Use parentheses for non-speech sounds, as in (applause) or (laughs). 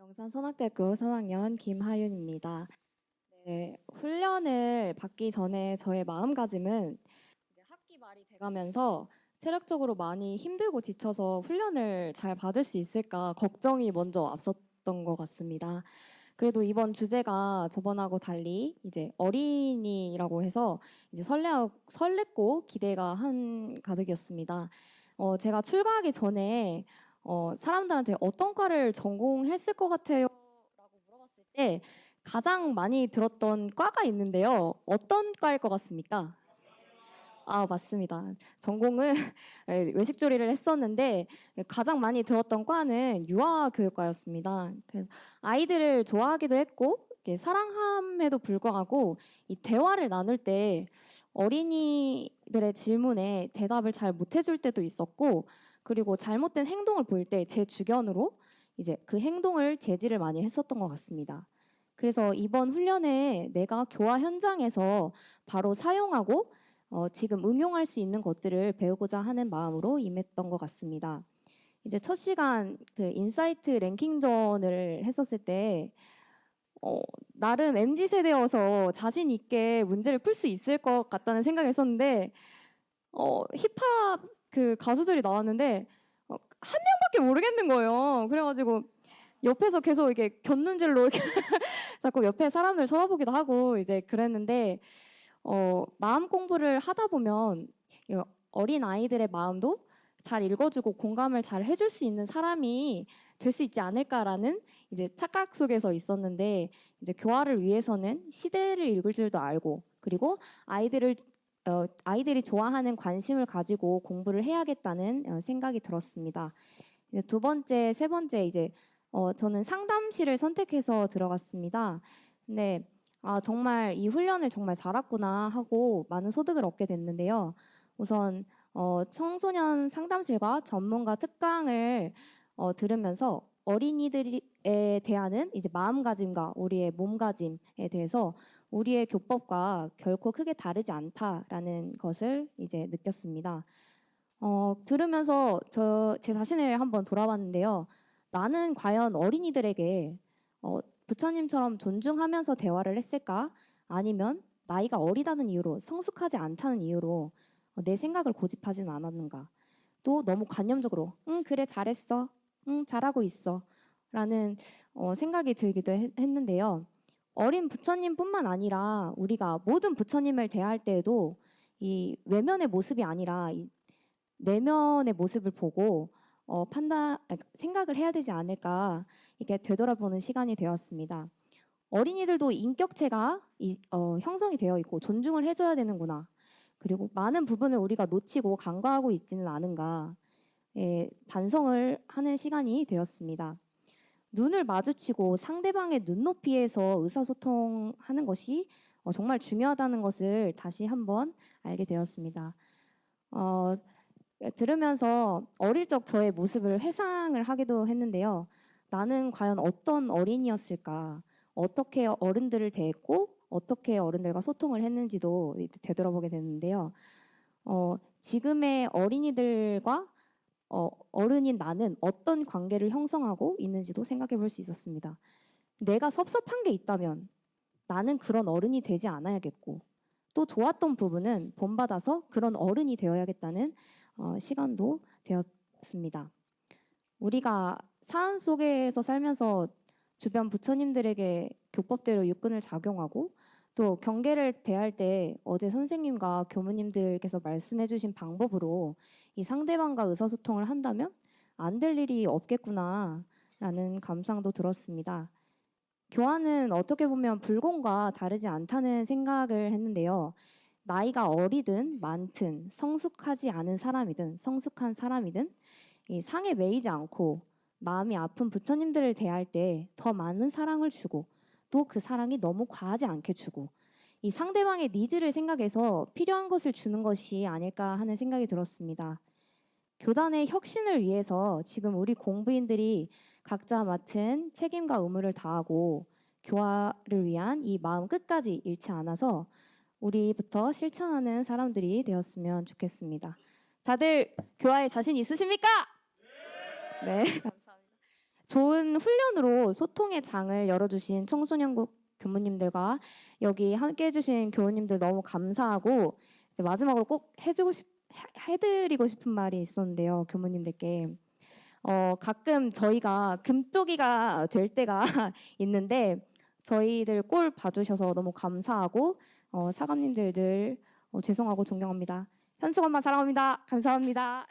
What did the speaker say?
영산 선악대학교 3학년 김하윤입니다. 네, 훈련을 받기 전에 저의 마음가짐은 이제 학기 말이 돼가면서 체력적으로 많이 힘들고 지쳐서 훈련을 잘 받을 수 있을까 걱정이 먼저 앞섰던 것 같습니다. 그래도 이번 주제가 저번하고 달리 이제 어린이라고 해서 이제 설레 설렜고 기대가 한 가득이었습니다. 어, 제가 출가하기 전에 어, 사람들한테 어떤 과를 전공했을 것 같아요? 라고 물어봤을 때 가장 많이 들었던 과가 있는데요. 어떤 과일 것 같습니까? 아, 맞습니다. 전공은 (laughs) 예, 외식조리를 했었는데 가장 많이 들었던 과는 유아교육과였습니다. 그래서 아이들을 좋아하기도 했고 사랑함에도 불구하고 이 대화를 나눌 때 어린이들의 질문에 대답을 잘 못해줄 때도 있었고 그리고 잘못된 행동을 보일 때 제 주견으로 이제 그 행동을 제지를 많이 했었던 것 같습니다. 그래서 이번 훈련에 내가 교화 현장에서 바로 사용하고 어, 지금 응용할 수 있는 것들을 배우고자 하는 마음으로 임했던 것 같습니다. 이제 첫 시간 그 인사이트 랭킹전을 했었을 때 어, 나름 MZ 세대여서 자신 있게 문제를 풀 수 있을 것 같다는 생각을 했었는데 어, 힙합 그 가수들이 나왔는데 어, 한 명밖에 모르겠는 거예요. 그래가지고 옆에서 계속 이렇게 곁눈질로 이렇게 (laughs) 자꾸 옆에 사람들 쳐다보기도 하고 이제 그랬는데 어, 마음 공부를 하다 보면 이 어린 아이들의 마음도 잘 읽어주고 공감을 잘 해줄 수 있는 사람이 될 수 있지 않을까라는 이제 착각 속에서 있었는데 이제 교화를 위해서는 시대를 읽을 줄도 알고 그리고 아이들을 어, 아이들이 좋아하는 관심을 가지고 공부를 해야겠다는 어, 생각이 들었습니다. 이제 두 번째, 세 번째 이제 어, 저는 상담실을 선택해서 들어갔습니다. 근데 아, 정말 이 훈련을 정말 잘했구나 하고 많은 소득을 얻게 됐는데요. 우선 어, 청소년 상담실과 전문가 특강을 어, 들으면서 어린이들에 대한 이제 마음가짐과 우리의 몸가짐에 대해서 우리의 교법과 결코 크게 다르지 않다라는 것을 이제 느꼈습니다. 어, 들으면서 저 제 자신을 한번 돌아봤는데요. 나는 과연 어린이들에게 어, 부처님처럼 존중하면서 대화를 했을까? 아니면 나이가 어리다는 이유로 성숙하지 않다는 이유로 어, 내 생각을 고집하지는 않았는가? 또 너무 관념적으로 응 그래 잘했어, 응 잘하고 있어, 라는 어, 생각이 들기도 했, 했는데요. 어린 부처님뿐만 아니라 우리가 모든 부처님을 대할 때에도 이 외면의 모습이 아니라 이 내면의 모습을 보고 어, 판단 아니, 생각을 해야 되지 않을까 이렇게 되돌아보는 시간이 되었습니다. 어린이들도 인격체가 이, 어, 형성이 되어 있고 존중을 해줘야 되는구나. 그리고 많은 부분을 우리가 놓치고 간과하고 있지는 않은가 예, 반성을 하는 시간이 되었습니다. 눈을 마주치고 상대방의 눈높이에서 의사소통하는 것이 어, 정말 중요하다는 것을 다시 한번 알게 되었습니다. 어, 들으면서 어릴 적 저의 모습을 회상을 하기도 했는데요. 나는 과연 어떤 어린이였을까? 어떻게 어른들을 대했고 어떻게 어른들과 소통을 했는지도 되돌아보게 되는데요. 어, 지금의 어린이들과 어, 어른인 나는 어떤 관계를 형성하고 있는지도 생각해 볼 수 있었습니다. 내가 섭섭한 게 있다면 나는 그런 어른이 되지 않아야겠고 또 좋았던 부분은 본받아서 그런 어른이 되어야겠다는 어, 시간도 되었습니다. 우리가 사안 속에서 살면서 주변 부처님들에게 교법대로 육근을 작용하고 또 경계를 대할 때 어제 선생님과 교무님들께서 말씀해주신 방법으로 이 상대방과 의사소통을 한다면 안 될 일이 없겠구나라는 감상도 들었습니다. 교환은 어떻게 보면 불공과 다르지 않다는 생각을 했는데요. 나이가 어리든 많든 성숙하지 않은 사람이든 성숙한 사람이든 이 상에 매이지 않고 마음이 아픈 부처님들을 대할 때 더 많은 사랑을 주고 또 그 사랑이 너무 과하지 않게 주고 이 상대방의 니즈를 생각해서 필요한 것을 주는 것이 아닐까 하는 생각이 들었습니다. 교단의 혁신을 위해서 지금 우리 공부인들이 각자 맡은 책임과 의무를 다하고 교화를 위한 이 마음 끝까지 잃지 않아서 우리부터 실천하는 사람들이 되었으면 좋겠습니다. 다들 교화에 자신 있으십니까? 네. 좋은 훈련으로 소통의 장을 열어주신 청소년국 교무님들과 여기 함께 해주신 교우님들 너무 감사하고 이제 마지막으로 꼭 해주고 싶, 해- 해드리고 싶은 말이 있었는데요, 교무님들께. 어, 가끔 저희가 금쪽이가 될 때가 (laughs) 있는데 저희들 꼴 봐주셔서 너무 감사하고 어, 사관님들 늘 어, 죄송하고 존경합니다. 현숙 엄마 사랑합니다. 감사합니다.